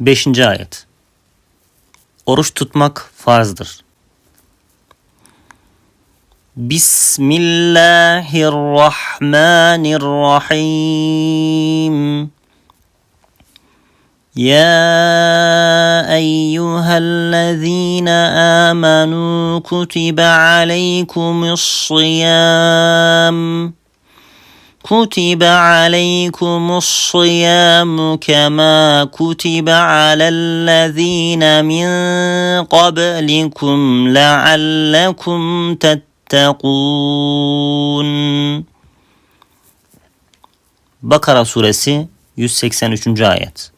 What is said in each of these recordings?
5. ayet. Oruç tutmak farzdır. Bismillahirrahmanirrahim. يا ايها الذين امنوا كتب عليكم الصيام كتب عليكم الصيام كما كتب على الذين من قبلكم لعلكم تتقون Bakara suresi 183. ayet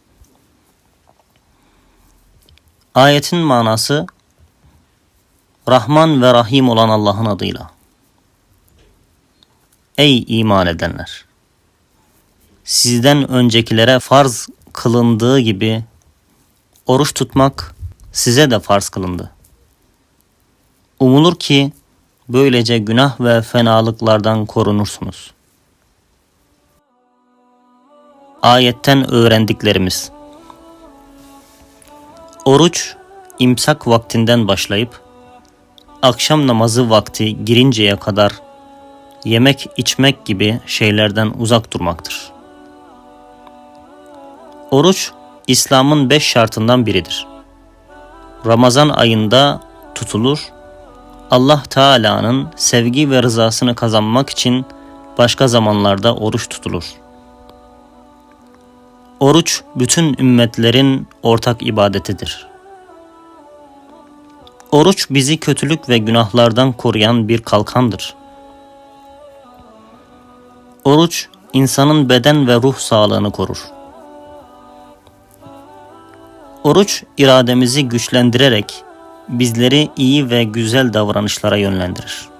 Ayetin manası Rahman ve Rahim olan Allah'ın adıyla. Ey iman edenler! Sizden öncekilere farz kılındığı gibi oruç tutmak size de farz kılındı. Umulur ki böylece günah ve fenalıklardan korunursunuz. Ayetten öğrendiklerimiz Oruç imsak vaktinden başlayıp akşam namazı vakti girinceye kadar yemek içmek gibi şeylerden uzak durmaktır. Oruç İslam'ın beş şartından biridir. Ramazan ayında tutulur, Allah Teala'nın sevgi ve rızasını kazanmak için başka zamanlarda oruç tutulur. Oruç bütün ümmetlerin ortak ibadetidir. Oruç bizi kötülük ve günahlardan koruyan bir kalkandır. Oruç insanın beden ve ruh sağlığını korur. Oruç irademizi güçlendirerek bizleri iyi ve güzel davranışlara yönlendirir.